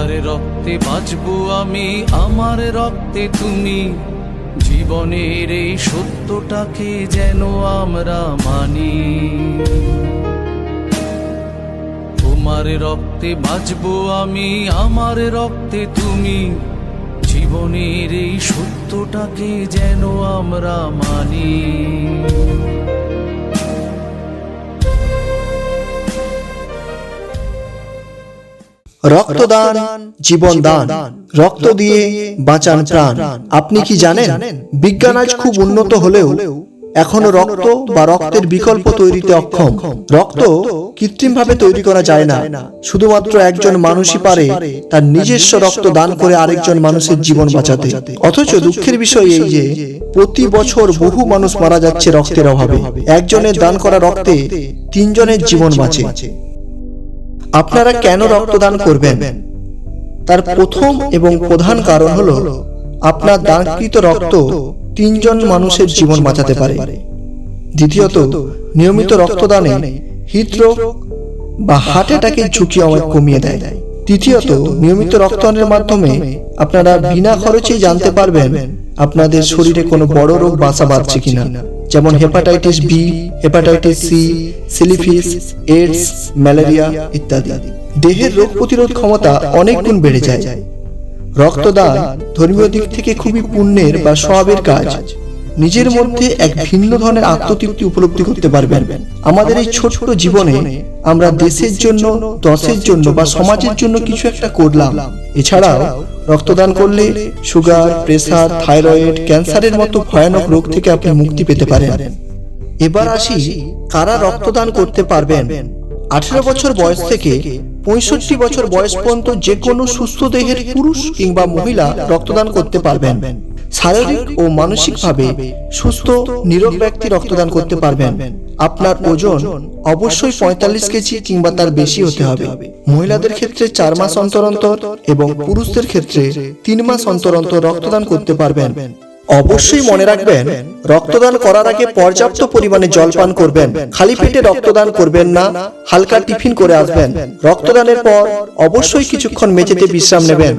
রক্তে বাঁচবো আমি, আমার রক্তে তুমি। জীবনের এই সত্যটাকে যেন আমরা মানি। তোমার রক্তে বাঁচবো আমি, আমার রক্তে তুমি। জীবনের এই সত্যটাকে যেন আমরা মানি। রক্তদান জীবন দান রক্ত দিয়ে বাঁচান প্রাণ। আপনি কি জানেন? বিজ্ঞান আজ খুব উন্নত হলেও এখনও রক্ত বা রক্তের বিকল্প তৈরিতে অক্ষম। রক্ত কৃত্রিমভাবে তৈরি করা যায় না। শুধুমাত্র একজন মানুষই পারে তার নিজস্ব রক্ত দান করে আরেকজন মানুষের জীবন বাঁচাতে। অথচ দুঃখের বিষয় এই যে, প্রতি বছর বহু মানুষ মারা যাচ্ছে রক্তের অভাবে। একজনের দান করা রক্তে তিনজনের জীবন বাঁচে। আপনারা কেন রক্তদান করবেন? তার প্রথম এবং প্রধান কারণ হলো আপনার দানকৃত রক্ত তিনজন মানুষের জীবন বাঁচাতে পারে। দ্বিতীয়ত নিয়মিত রক্তদানে হৃদরোগ বা হার্ট অ্যাটাকের ঝুঁকি অনেক কমিয়ে দেয়। তৃতীয়ত নিয়মিত রক্তদানের মাধ্যমে আপনারা বিনা খরচেই জানতে পারবেন আপনাদের শরীরে কোনো বড় রোগ বাসা বাঁধছে কিনা। যেমন hepatitis B hepatitis C syphilis AIDS malaria ইত্যাদি। দেহের রোগ প্রতিরোধ ক্ষমতা অনেক গুণ বেড়ে যায়। রক্তদান ধর্মীয় দিক থেকে খুবই পুণ্যের বা সবের কাজ। নিজের মধ্যে এক ভিন্ন ধরনের আত্মতৃপ্তি উপলব্ধি করতে পারবেন। আমাদের এই ছোট ছোট জীবনে আমরা দেশের জন্য, দশের জন্য বা সমাজের জন্য কিছু একটা করলাম। এছাড়াও রক্তদান করলে সুগার, প্রেসার, থাইরয়েড, ক্যান্সারের মতো ভয়ানক রোগ থেকে আপনি মুক্তি পেতে পারেন। এবার আসি, কারা রক্তদান করতে পারবেন? আঠেরো বছর বয়স থেকে পঁয়ষট্টি বছর বয়স পর্যন্ত যে কোনো সুস্থ দেহের পুরুষ কিংবা মহিলা রক্তদান করতে পারবেন। শারীরিক ও মানসিকভাবে সুস্থ, নিরোগ ব্যক্তি রক্তদান করতে পারবেন। আপনার ওজন অবশ্যই পঁয়তাল্লিশ কেজি কিংবা তার বেশি হতে হবে। মহিলাদের ক্ষেত্রে চার মাস অন্তর অন্তর এবং পুরুষদের ক্ষেত্রে তিন মাস অন্তর অন্তর রক্তদান করতে পারবেন। অবশ্যই মনে রাখবেন রক্তদান করার আগে পর্যাপ্ত পরিমাণে জল পান করবেন। খালি পেটে রক্তদান করবেন না হালকা টিফিন করে আসবেন। রক্তদানের পর অবশ্যই কিছুক্ষণ মেঝেতে বিশ্রাম নেবেন।